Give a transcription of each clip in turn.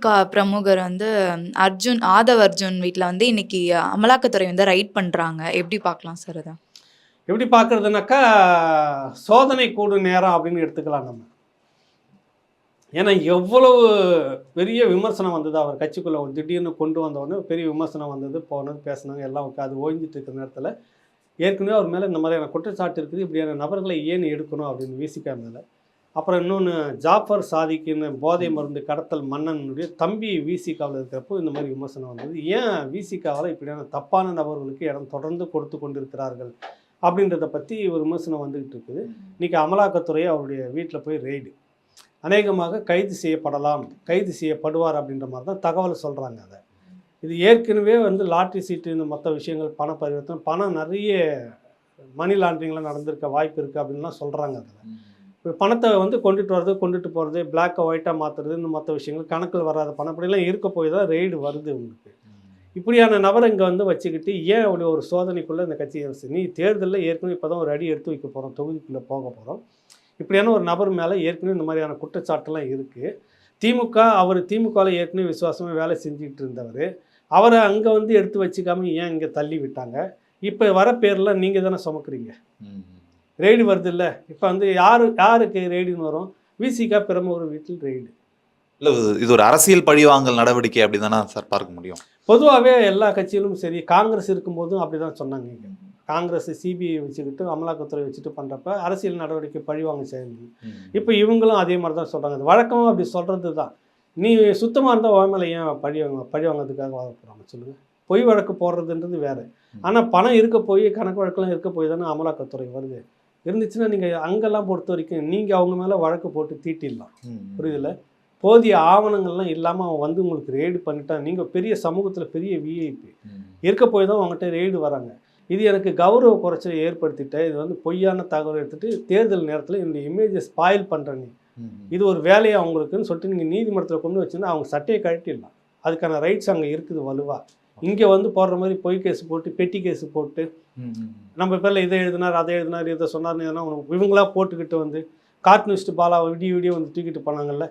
விசிகா பிரமுகர் வந்து அர்ஜுன் ஆதவ் அர்ஜுன் வீட்டில் வந்து இன்னைக்கு அமலாக்கத்துறை வந்து ரைட் பண்ணுறாங்க எப்படி பார்க்கலாம் சார் அதை எப்படி பார்க்குறதுனாக்கா சோதனை கூடும் நேரம் அப்படின்னு எடுத்துக்கலாம் நம்ம. ஏன்னா எவ்வளவு பெரிய விமர்சனம் வந்தது அவர் கட்சிக்குள்ளே திடீர்னு கொண்டு வந்தோடனே பெரிய விமர்சனம் வந்தது போனது பேசினாங்க எல்லாம் அது ஓய்ஞ்சிட்டு இருக்கிற நேரத்தில் ஏற்கனவே அவர் மேலே இந்த மாதிரியான குற்றச்சாட்டு இருக்குது இப்படியான நபர்களை ஏன் எடுக்கணும் அப்படின்னு விசிகா அப்புறம் இன்னொன்று ஜாஃபர் சாதிக்குன்னு போதை மருந்து கடத்தல் மன்னனுடைய தம்பி விசிகாவில் இருக்கிறப்போ இந்த மாதிரி விமர்சனம் வந்தது. ஏன் விசிகாவில் இப்படியான தப்பான நபர்களுக்கு இடம் தொடர்ந்து கொடுத்து கொண்டிருக்கிறார்கள்? அப்படின்றத பற்றி ஒரு விமர்சனம் வந்துகிட்டு இருக்குது. இன்றைக்கி அமலாக்கத்துறை அவருடைய வீட்டில் போய் ரெய்டு. அநேகமாக கைது செய்யப்படலாம் கைது செய்யப்படுவார் அப்படின்ற மாதிரி தான் தகவல் சொல்கிறாங்க அதை. இது ஏற்கனவே வந்து லாட்ரி சீட்டு இந்த மொத்த விஷயங்கள் பண பரிவர்த்தனை பணம் நிறைய மணி லாண்ட்ரிங்லாம் நடந்திருக்க வாய்ப்பு இருக்குது அப்படின்லாம் சொல்கிறாங்க அதில். இப்போ பணத்தை வந்து கொண்டுட்டு வர்றது கொண்டுட்டு போகிறது பிளாக்கை ஒயிட்டாக மாற்றுறது இந்த மற்ற விஷயங்கள் கணக்கில் வராத பணம் அப்படிலாம் இருக்க போய் தான் ரெய்டு வருது உங்களுக்கு. இப்படியான நபரை இங்கே வந்து வச்சுக்கிட்டு ஏன் அப்படி ஒரு சோதனைக்குள்ளே இந்த கட்சி நீ தேர்தலில் ஏற்கனவே இப்போ தான் ஒரு அடி எடுத்து வைக்க போகிறோம் தொகுதிக்குள்ளே போக போகிறோம் இப்படியான ஒரு நபர் மேலே ஏற்கனவே இந்த மாதிரியான குற்றச்சாட்டுலாம் இருக்குது திமுக அவர் திமுகவில் ஏற்கனவே விசுவாசமாக வேலை செஞ்சுக்கிட்டு இருந்தவர். அவரை அங்கே வந்து எடுத்து வச்சுக்காம ஏன் இங்கே தள்ளி விட்டாங்க? இப்போ வர பேரில் நீங்கள் தானே சுமக்குறீங்க? ரெய்டு வருது இல்லை இப்போ வந்து யாரு யாருக்கு ரெய்டுன்னு வரும்? விசிகா பிரமுகர் வீட்டில் ரெய்டு. இல்ல இது- ஒரு அரசியல் பழிவாங்கல் நடவடிக்கை அப்படிதானே சார் பார்க்க முடியும்? பொதுவாகவே எல்லா கட்சியிலும் சரி காங்கிரஸ் இருக்கும்போதும் அப்படி தான் சொன்னாங்க இங்கே. காங்கிரஸ் சிபிஐ வச்சுக்கிட்டு அமலாக்கத்துறை வச்சுட்டு பண்ணுறப்ப அரசியல் நடவடிக்கை பழிவாங்க செய்யணும் இப்போ இவங்களும் அதே மாதிரி தான் சொல்கிறாங்க வழக்கமாக அப்படி சொல்கிறது தான் நீ சுத்தமாக இருந்தால் உன் மேலே ஏன் பழி வாங்க பழி வாங்கிறதுக்காக வாங்க போகிறாங்க சொல்லுங்கள் பொய் வழக்கு போடுறதுன்றது வேறு. ஆனால் பணம் இருக்க போய் கணக்கு வழக்கெல்லாம் இருக்க போய் தானே அமலாக்கத்துறை வருது. இருந்துச்சுன்னா நீங்கள் அங்கெல்லாம் பொறுத்த வரைக்கும் நீங்கள் அவங்க மேலே வழக்கு போட்டு தீட்டிடலாம். புரியுதுல போதிய ஆவணங்கள்லாம் இல்லாமல் அவன் வந்து உங்களுக்கு ரெய்டு பண்ணிட்டான் நீங்கள் பெரிய சமூகத்தில் பெரிய விஐபி இருக்க போய் தான் அவங்ககிட்ட ரெய்டு வராங்க. இது எனக்கு கௌரவ குறைச்சலை ஏற்படுத்திட்ட இது வந்து பொய்யான தகவல் எடுத்துட்டு தேர்தல் நேரத்தில் இந்த இமேஜை ஸ்பாயில் பண்ணுற நீ. இது ஒரு வேலையை அவங்களுக்குன்னு சொல்லிட்டு நீங்கள் நீதிமன்றத்தில் கொண்டு வச்சுன்னா அவங்க சட்டையை கழட்டிடலாம். அதுக்கான ரைட்ஸ் அங்கே இருக்குது வலுவாக இங்கே வந்து போடுற மாதிரி பொய் கேஸ் போட்டு பெட்டி கேஸ் போட்டு நம்ம பேரில் இதை எழுதினார் அதை எழுதினார் இதை சொன்னார்னு எதனா உனக்கு இவங்களா போட்டுக்கிட்டு வந்து கார்ட்டூனிஸ்ட் பாலா விடிய விடிய வந்து தூக்கிட்டு போனாங்கல்ல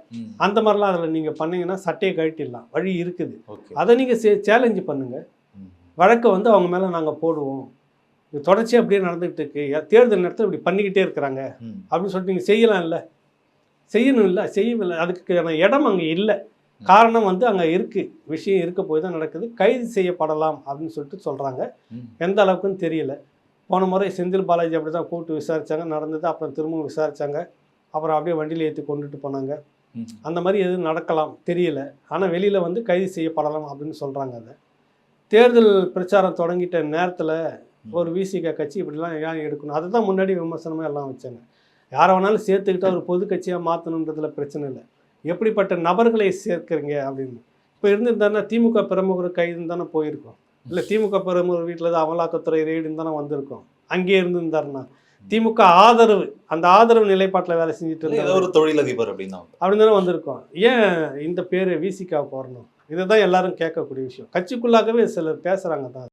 அந்த மாதிரிலாம் அதில் நீங்கள் பண்ணீங்கன்னா சட்டையை கழட்டிடலாம். வழி இருக்குது. அதை நீங்கள் சேலஞ்சு பண்ணுங்கள் வழக்கை வந்து அவங்க மேலே நாங்கள் போடுவோம். இது தொடர்ச்சியாக அப்படியே நடந்துகிட்டு இருக்கு. தேர்தல் நேரத்தில் இப்படி பண்ணிக்கிட்டே இருக்கிறாங்க. அப்படின்னு சொல்லிட்டு நீங்கள் செய்யலாம் இல்லை செய்யணும் இல்லை செய்யவில்லை. அதுக்கான இடம் அங்கே இல்லை. காரணம் வந்து அங்கே இருக்குது விஷயம் இருக்க போய் தான் நடக்குது. கைது செய்யப்படலாம் அப்படின்னு சொல்லிட்டு சொல்கிறாங்க எந்த அளவுக்குன்னு தெரியல. போன முறை செந்தில் பாலாஜி அப்படி தான் கூப்பிட்டு விசாரிச்சாங்க. நடந்தது. அப்புறம் திரும்பவும் விசாரிச்சாங்க. அப்புறம் அப்படியே வண்டியில் ஏற்றி கொண்டுட்டு போனாங்க. அந்த மாதிரி எதுவும் நடக்கலாம். தெரியல. ஆனால் வெளியில் வந்து கைது செய்யப்படலாம் அப்படின்னு சொல்கிறாங்க அதை. தேர்தல் பிரச்சாரம் தொடங்கிட்ட நேரத்தில் ஒரு விசிக கட்சி இப்படிலாம் ஏன் எடுக்கணும். அதை தான் முன்னாடி விமர்சனமாக எல்லாம் வச்சாங்க. யாரை வேணாலும் சேர்த்துக்கிட்டு ஒரு பொது கட்சியாக மாற்றணுன்றதுல பிரச்சனை இல்லை. எப்படிப்பட்ட நபர்களை சேர்க்குறீங்க அப்படின்னு. இப்போ இருந்திருந்தாருன்னா திமுக பிரமுகர் கைதுன்னு தானே போயிருக்கோம். இல்லை திமுக பிரமுகர் வீட்டில் தான் அமலாக்கத்துறை ரெய்டுன்னு தானே வந்திருக்கோம். அங்கேயே இருந்திருந்தாருன்னா திமுக ஆதரவு அந்த ஆதரவு நிலைப்பாட்டில் வேலை செஞ்சுட்டு ஏதோ இருந்தாரு ஒரு தொழிலதிபர் அப்படின்னா அப்படின்னு தானே வந்திருக்கோம். ஏன் இந்த பேர் விசிகாவுக்கு வரணும்? இதை தான் எல்லாரும் கேட்கக்கூடிய விஷயம். கட்சிக்குள்ளாகவே சிலர் பேசுகிறாங்க தான்.